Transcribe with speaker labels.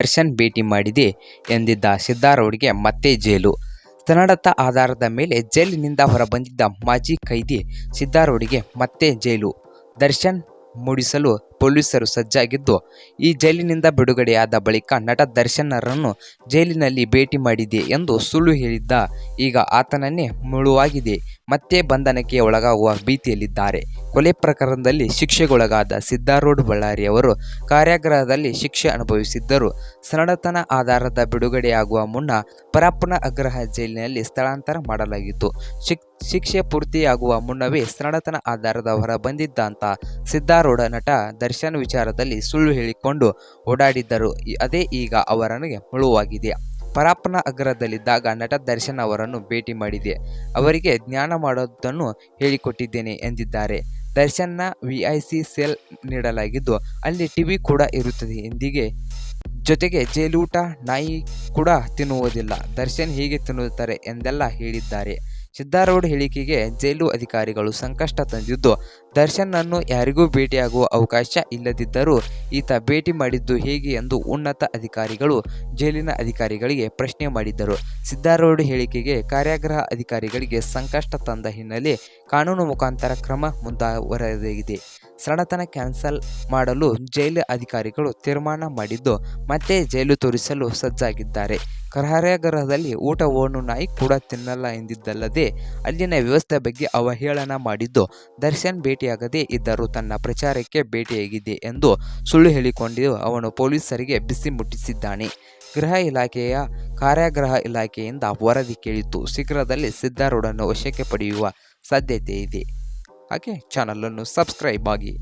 Speaker 1: ದರ್ಶನ್ ಭೇಟಿ ಮಾಡಿದೆ ಎಂದಿದ್ದ ಸಿದ್ದಾರೂಢ್ಗೆ ಮತ್ತೆ ಜೈಲು. ಕನ್ನಡತ ಆಧಾರದ ಮೇಲೆ ಜೈಲಿನಿಂದ ಹೊರಬಂದಿದ್ದ ಮಾಜಿ ಖೈದಿ ಸಿದ್ದಾರೂಢ್ಗೆ ಮತ್ತೆ ಜೈಲು. ದರ್ಶನ್ ಮೂಡಿಸಲು ಪೊಲೀಸರು ಸಜ್ಜಾಗಿದ್ದು, ಈ ಜೈಲಿನಿಂದ ಬಿಡುಗಡೆಯಾದ ಬಳಿಕ ನಟ ದರ್ಶನರನ್ನು ಜೈಲಿನಲ್ಲಿ ಭೇಟಿ ಮಾಡಿದೆ ಎಂದು ಸುಳ್ಳು ಹೇಳಿದ್ದ, ಈಗ ಆತನನ್ನೇ ಮುಳುವಾಗಿದೆ. ಮತ್ತೆ ಬಂಧನಕ್ಕೆ ಒಳಗಾಗುವ ಭೀತಿಯಲ್ಲಿದ್ದಾರೆ. ಕೊಲೆ ಪ್ರಕರಣದಲ್ಲಿ ಶಿಕ್ಷೆಗೊಳಗಾದ ಸಿದ್ದಾರೂಢ ಬಳ್ಳಾರಿ ಅವರು ಕಾರ್ಯಾಗ್ರಹದಲ್ಲಿ ಶಿಕ್ಷೆ ಅನುಭವಿಸಿದ್ದರು. ಸರಳತನ ಆಧಾರದ ಬಿಡುಗಡೆಯಾಗುವ ಮುನ್ನ ಪರಪ್ಪನ ಅಗ್ರಹ ಜೈಲಿನಲ್ಲಿ ಸ್ಥಳಾಂತರ ಮಾಡಲಾಗಿತ್ತು. ಶಿಕ್, ಶಿಕ್ಷೆ ಪೂರ್ತಿಯಾಗುವ ಮುನ್ನವೇ ಸರಳತನ ಆಧಾರದ ಹೊರ ಬಂದಿದ್ದಂತ ಸಿದ್ದಾರೂಢ ನಟ ದರ್ಶನ್ ವಿಚಾರದಲ್ಲಿ ಸುಳ್ಳು ಹೇಳಿಕೊಂಡು ಓಡಾಡಿದ್ದರು. ಅದೇ ಈಗ ಅವರನಿಗೆ ಮುಳುವಾಗಿದೆ ಪರಪ್ಪನ ಅಗ್ರದಲ್ಲಿದ್ದಾಗ ನಟ ದರ್ಶನ್ ಅವರನ್ನು ಭೇಟಿ ಮಾಡಿದೆ. ಅವರಿಗೆ ಜ್ಞಾನ ಮಾಡೋದನ್ನು ಹೇಳಿಕೊಟ್ಟಿದ್ದೇನೆ ಎಂದಿದ್ದಾರೆ. ದರ್ಶನ್ನ ವಿಐಸಿ ಸೆಲ್ ನೀಡಲಾಗಿದ್ದು, ಅಲ್ಲಿ ಟಿವಿ ಕೂಡ ಇರುತ್ತದೆ. ಎಂದಿಗೆ ಜೊತೆಗೆ ಜೇಲೂಟ ನಾಯಿ ಕೂಡ ತಿನ್ನುವುದಿಲ್ಲ. ದರ್ಶನ್ ಹೀಗೆ ತಿನ್ನುತ್ತಾರೆ ಎಂದೆಲ್ಲ ಹೇಳಿದ್ದಾರೆ. ಸಿದ್ದಾರೂಢ ಹೇಳಿಕೆಗೆ ಜೈಲು ಅಧಿಕಾರಿಗಳು ಸಂಕಷ್ಟ ತಂದಿದ್ದು, ದರ್ಶನ್ನನ್ನು ಯಾರಿಗೂ ಭೇಟಿಯಾಗುವ ಅವಕಾಶ ಇಲ್ಲದಿದ್ದರೂ ಈತ ಭೇಟಿ ಮಾಡಿದ್ದು ಹೇಗೆ ಎಂದು ಉನ್ನತ ಅಧಿಕಾರಿಗಳು, ಜೈಲಿನ ಅಧಿಕಾರಿಗಳಿಗೆ ಪ್ರಶ್ನೆ ಮಾಡಿದ್ದರು. ಸಿದ್ದಾರೂಢ ಹೇಳಿಕೆಗೆ ಕಾರ್ಯಾಗ್ರಹ ಅಧಿಕಾರಿಗಳಿಗೆ ಸಂಕಷ್ಟ ತಂದ ಹಿನ್ನೆಲೆ ಕಾನೂನು ಮುಖಾಂತರ ಕ್ರಮ ಮುಂದುವರೆದಿದೆ. ಸಣತನ ಕ್ಯಾನ್ಸಲ್ ಮಾಡಲು ಜೈಲು ಅಧಿಕಾರಿಗಳು ತೀರ್ಮಾನ ಮಾಡಿದ್ದು, ಮತ್ತೆ ಜೈಲು ತೋರಿಸಲು ಸಜ್ಜಾಗಿದ್ದಾರೆ. ಕಾರಾಗೃಹದಲ್ಲಿ ಊಟವನ್ನು ನಾಯಿ ಕೂಡ ತಿನ್ನಲ್ಲ ಎಂದಿದ್ದಲ್ಲದೆ ಅಲ್ಲಿನ ವ್ಯವಸ್ಥೆ ಬಗ್ಗೆ ಅವಹೇಳನ ಮಾಡಿದ್ದು. ದರ್ಶನ್ ಭೇಟಿಯಾಗದೇ ಇದ್ದರೂ ತನ್ನ ಪ್ರಚಾರಕ್ಕೆ ಭೇಟಿಯಾಗಿದೆ ಎಂದು ಸುಳ್ಳು ಹೇಳಿಕೊಂಡಿದ್ದು ಅವನು ಪೊಲೀಸರಿಗೆ ಬಿಸಿ ಮುಟ್ಟಿಸಿದ್ದಾನೆ. ಗೃಹ ಇಲಾಖೆಯ ಕಾರ್ಯಾಗೃಹ ಇಲಾಖೆಯಿಂದ ವರದಿ ಕೇಳಿತು ಶೀಘ್ರದಲ್ಲಿ ಸಿದ್ದಾರೂಢನ್ನು ವಶಕ್ಕೆ ಪಡೆಯುವ ಸಾಧ್ಯತೆ ಇದೆ ಹಾಗೆ ಚಾನಲನ್ನು ಸಬ್ಸ್ಕ್ರೈಬ್ ಆಗಿ